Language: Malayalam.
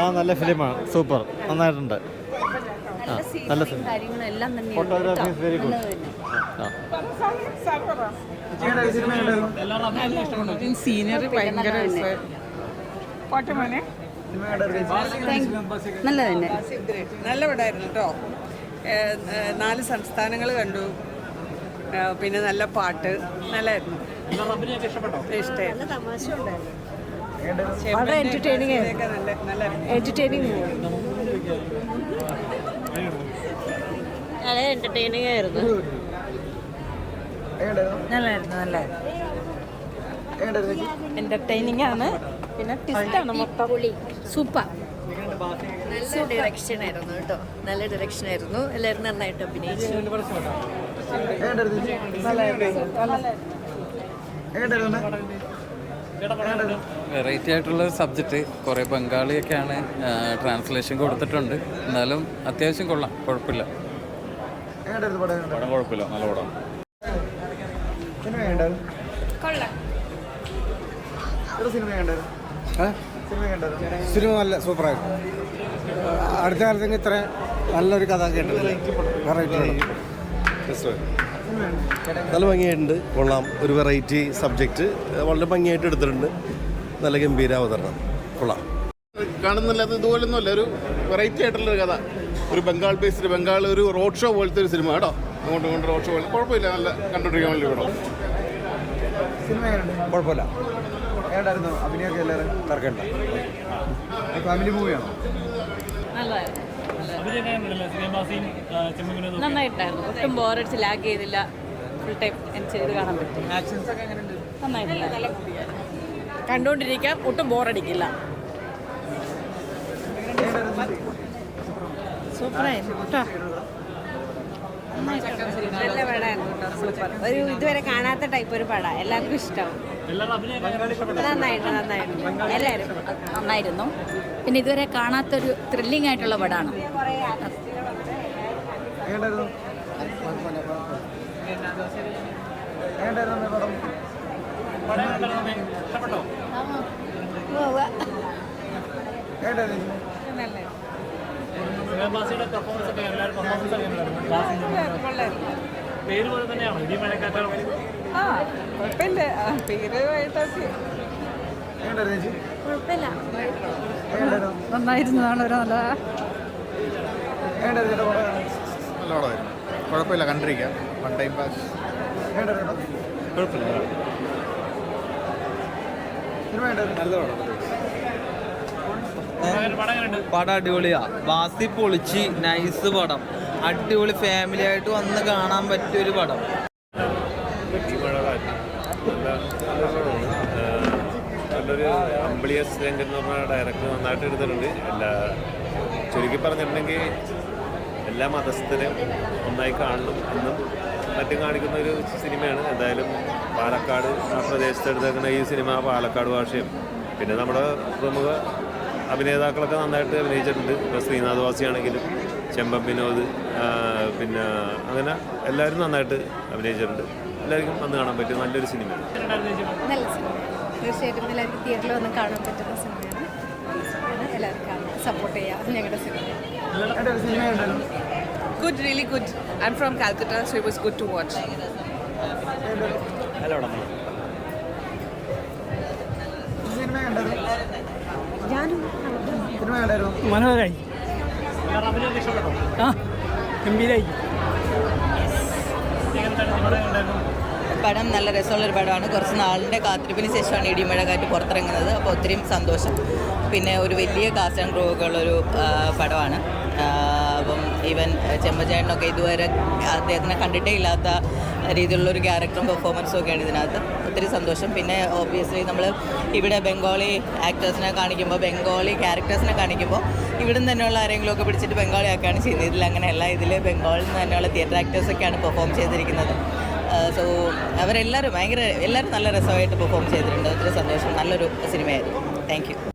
ആ നല്ല ഫിലിമാണ്. സൂപ്പർ. നന്നായിട്ടുണ്ട്. ആ നല്ല cinema photography is very good. ആ സീനറി ഭയങ്കര നല്ല തന്നെ നല്ല പടമായിരുന്നു കേട്ടോ. നാല് സംസ്ഥാനങ്ങൾ കണ്ടു. പിന്നെ നല്ല പാട്ട്. നല്ലായിരുന്നു. ഇഷ്ടമായി വളരെ എന്റർടൈനിങ് എന്റർടൈനിങ് നല്ലായിരുന്നു വളരെ എന്റർടൈനിങ് ആയിരുന്നു. നല്ലായിരുന്നു നല്ലായിരുന്നു. എന്റർടൈനിങ് ആണ്. പിന്നെ ട്വിസ്റ്റാണ് മൊത്തം. സൂപ്പർ നല്ല ഡയറക്ഷൻ ആയിരുന്നു കേട്ടോ. നല്ല ഡയറക്ഷൻ ആയിരുന്നു. എല്ലാവരും നന്നായിട്ട് അഭിനയിച്ചു. വെറൈറ്റി ആയിട്ടുള്ള സബ്ജക്റ്റ്. കുറേ ബംഗാളിയൊക്കെയാണ് ട്രാൻസ്ലേഷൻ കൊടുത്തിട്ടുണ്ട്. എന്നാലും അത്യാവശ്യം കൊള്ളാം കുഴപ്പമില്ല പടം കുഴപ്പമില്ല നല്ല പടം. സിനിമ നല്ല സൂപ്പറായിരുന്നു അടുത്ത കാലത്തേക്ക് ഇത്ര നല്ലൊരു കഥ കേട്ടത് നല്ല ഭംഗിയായിട്ടുണ്ട്. കൊള്ളാം. ഒരു വെറൈറ്റി സബ്ജക്റ്റ് വളരെ ഭംഗിയായിട്ട് എടുത്തിട്ടുണ്ട്. നല്ല ഗംഭീര അവതരണം. കൊള്ളാം. കാണുന്നില്ല അത് ഇതുപോലൊന്നുമല്ല. ഒരു വെറൈറ്റി ആയിട്ടുള്ള ഒരു കഥ. ഒരു ബംഗാൾ ബേസ്ഡ് ബംഗാൾ ഒരു റോഡ് ഷോ പോലത്തെ ഒരു സിനിമ കേട്ടോ. അങ്ങോട്ട് ഇങ്ങോട്ടും റോഡ് ഷോ പോലെ. കുഴപ്പമില്ല. നല്ല കണ്ടുപിടിക്കാൻ വേണ്ടി പടം കുഴപ്പമില്ല. ഏണ്ടായിരുന്നു അഭിനയൊക്കെ എല്ലാവരും തർക്കണ്ട. ഫാമിലി മൂവിയാണോ? നന്നായിട്ടായിരുന്നു. ഒട്ടും ബോറടിച്ച് ലാഗ് ചെയ്തില്ല. ഫുൾ ടൈം ചെയ്ത് കാണാൻ പറ്റും. നന്നായിട്ടില്ല കണ്ടുകൊണ്ടിരിക്കാൻ ഒട്ടും ബോറടിക്കില്ല സൂപ്പറായിരുന്നു കേട്ടോ. നല്ല പടമായിരുന്നു കേട്ടോ. സൂപ്പർ. ഒരു ഇതുവരെ കാണാത്ത ടൈപ്പ് ഒരു പടം. എല്ലാവർക്കും ഇഷ്ടമാവും നന്നായിട്ട് എല്ലാവരും നന്നായിരുന്നു. പിന്നെ ഇതുവരെ കാണാത്തൊരു ത്രില്ലിംഗ് ആയിട്ടുള്ള പടമാണ് പോലെ തന്നെയാണോ ഇനി ഏണ്ടായിരുന്നു ആ കുഴപ്പമില്ല. പേര് കുഴപ്പമില്ല. നന്നായിരുന്നു നന്നായിരുന്നതാണ് ഒരു നല്ല നല്ല പടമായിരുന്നു കുഴപ്പമില്ല കണ്ടിരിക്കാം. വൺ ടൈം പാസ് കുഴപ്പമില്ല. നല്ല പടം. അടിപൊളിയാ. വാസി പൊളിച്ച് നൈസ് പടം. അടിപൊളി ഫാമിലി ആയിട്ട് വന്ന് കാണാൻ പറ്റിയ ഒരു പടം. നല്ലൊരു അമ്പിളിയസ് രംഗൻ എന്ന് പറഞ്ഞ ഡയറക്ടർ നന്നായിട്ട് എടുത്തിട്ടുണ്ട്. എല്ലാ ചുരുക്കി പറഞ്ഞിട്ടുണ്ടെങ്കിൽ എല്ലാ മതസ്ഥരും ഒന്നായി കാണണം എന്നും മറ്റും കാണിക്കുന്ന ഒരു സിനിമയാണ്. എന്തായാലും പാലക്കാട് ആ പ്രദേശത്ത് എടുത്തേക്കുന്ന ഈ സിനിമ പാലക്കാട് ഭാഷയും. പിന്നെ നമ്മുടെ പ്രമുഖ അഭിനേതാക്കളൊക്കെ നന്നായിട്ട് അഭിനയിച്ചിട്ടുണ്ട്. ഇപ്പോൾ ശ്രീനാഥ് വാസിയാണെങ്കിലും ചെമ്പൻ വിനോദ് പിന്നെ അങ്ങനെ എല്ലാവരും നന്നായിട്ട് അഭിനയിച്ചിട്ടുണ്ട്. എല്ലാവർക്കും വന്ന് കാണാൻ പറ്റും നല്ലൊരു സിനിമയാണ്. നല്ല സിനിമ തീർച്ചയായിട്ടും എല്ലാവർക്കും തിയേറ്ററിൽ വന്ന് കാണാൻ പറ്റുന്ന സിനിമയാണ്. എല്ലാവർക്കും സപ്പോർട്ട് ചെയ്യാം. ഞങ്ങളുടെ cinema good really good I am from Calcutta so it was good to watch മനോഹരായി. ആ ഗംഭീരായി. പടം നല്ല രസമുള്ളൊരു പടമാണ്. കുറച്ച് നാളിന്റെ കാത്തിരിപ്പിന് ശേഷമാണ് ഇടിമഴകാറ്റ് പുറത്തിറങ്ങുന്നത്. അപ്പോൾ ഒത്തിരി സന്തോഷം. പിന്നെ ഒരു വലിയ കാസ്റ്റ് ആൻഡ് ക്രൂവുകളുള്ളൊരു പടമാണ്. അപ്പം ഈവൻ ചെമ്മചേട്ടനൊക്കെ ഇതുവരെ അദ്ദേഹത്തിനെ കണ്ടിട്ടേ ഇല്ലാത്ത രീതിയിലുള്ള ഒരു ക്യാരക്ടറും പെർഫോമൻസും ഒക്കെയാണ് ഇതിനകത്ത്. ഒത്തിരി സന്തോഷം. പിന്നെ ഓബിയസ്ലി നമ്മൾ ഇവിടെ ബംഗാളി ആക്ടേഴ്സിനെ കാണിക്കുമ്പോൾ ബംഗാളി ക്യാരക്ടേഴ്സിനെ കാണിക്കുമ്പോൾ ഇവിടുന്ന് തന്നെയുള്ള ആരെങ്കിലും ഒക്കെ പിടിച്ചിട്ട് ബംഗാളി ആക്കുകയാണ് ചെയ്യുന്നത്. ഇതിൽ അങ്ങനെയല്ല. ഇതിൽ ബംഗാളിൽ നിന്ന് തന്നെയുള്ള തിയേറ്റർ ആക്ടേഴ്സൊക്കെയാണ് പെർഫോം ചെയ്തിരിക്കുന്നത്. സോ അവരെല്ലാവരും ഭയങ്കര എല്ലാവരും നല്ല രസമായിട്ട് പെർഫോം ചെയ്തിട്ടുണ്ട്. ഒത്തിരി സന്തോഷം. നല്ലൊരു സിനിമയായിരുന്നു. Thank you